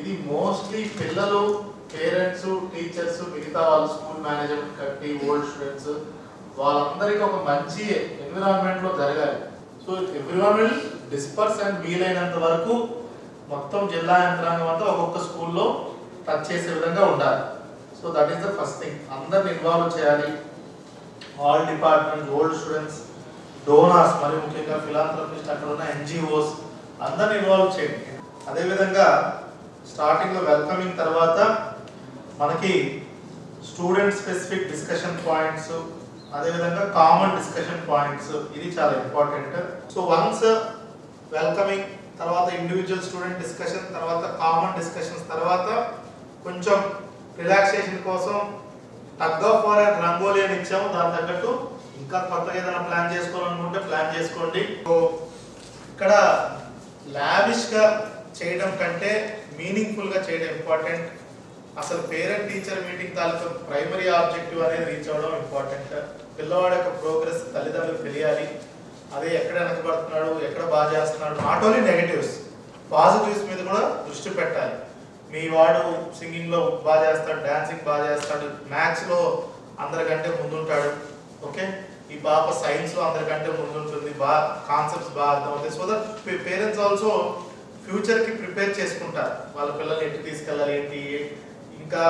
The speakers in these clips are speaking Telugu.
ఇది మోస్ట్లీ పిల్లలు పేరెంట్స్ టీచర్స్ మిగతా వాళ్ళు స్కూల్ మేనేజ్మెంట్ కట్టి ఓల్డ్ స్టూడెంట్స్ వాళ్ళందరికీ ఒక మంచి ఎన్విరాన్మెంట్లో జరగాలి. సో ఎన్విరాన్మెంట్ డిస్పర్స్ అండ్ వీలైనంత వరకు మొత్తం జిల్లా యంత్రాంగం అంతా ఒక్కొక్క స్కూల్లో టచ్ చేసే విధంగా ఉండాలి. So that is the first thing అందరిని ఇన్వాల్వ్ చేయాలి. All department old students donors మరి ముఖ్యంగా ఫిలాంథ్రపిస్ట్ అక్కడ ఉన్న ఎన్జిఓస్ అందరిని ఇన్వాల్వ్ చేయండి. అదేవిధంగా స్టార్టింగ్లో వెల్కమింగ్ తర్వాత మనకి స్టూడెంట్ స్పెసిఫిక్ డిస్కషన్ పాయింట్స్ అదేవిధంగా కామన్ డిస్కషన్ పాయింట్స్ ఇది చాలా ఇంపార్టెంట్. సో వన్స్ వెల్కమింగ్ తర్వాత ఇండివిజువల్ స్టూడెంట్ డిస్కషన్ తర్వాత కామన్ డిస్కషన్స్ తర్వాత కొంచెం రిలాక్సేషన్ కోసం tug of war and rangoli అని ఇచ్చాము. దాని తగ్గట్టు ఇంకా కొత్తగా ఏదైనా ప్లాన్ చేసుకోవాలనుకుంటే ప్లాన్ చేసుకోండి. సో ఇక్కడ లావిష్గా చేయడం కంటే మీనింగ్ఫుల్గా చేయడం ఇంపార్టెంట్ అసలు పేరెంట్ టీచర్ మీటింగ్ తాలూకు ప్రైమరీ ఆబ్జెక్టివ్ అనేది రీచ్ అవ్వడం ఇంపార్టెంట్ పిల్లవాడి యొక్క ప్రోగ్రెస్ తల్లిదండ్రులు తెలియాలి. అదే ఎక్కడ వెనకబడుతున్నాడు ఎక్కడ బాగా చేస్తున్నాడు నాట్ ఓన్లీ నెగటివ్స్ పాజిటివ్స్ మీద కూడా దృష్టి పెట్టాలి. మీ వాడు సింగింగ్లో బాగా చేస్తాడు డాన్సింగ్ బాగా చేస్తాడు మ్యాథ్స్లో అందరికంటే ముందుంటాడు. ఓకే ఈ పాప సైన్స్లో అందరికంటే ముందుంటుంది బాగా కాన్సెప్ట్స్ బాగా అర్థమవుతాయి. సో దట్ పేరెంట్స్ ఆల్సో ఫ్యూచర్కి ప్రిపేర్ చేసుకుంటారు. వాళ్ళ పిల్లల్ని ఎటు తీసుకెళ్ళాలి ఏంటి? ఇంకా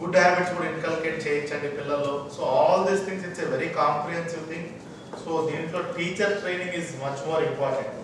గుడ్ హ్యాబిట్స్ కూడా ఇన్కల్కేట్ చేయించండి పిల్లల్లో. So all these things it's a very comprehensive thing. So దీంట్లో teacher training is much more important.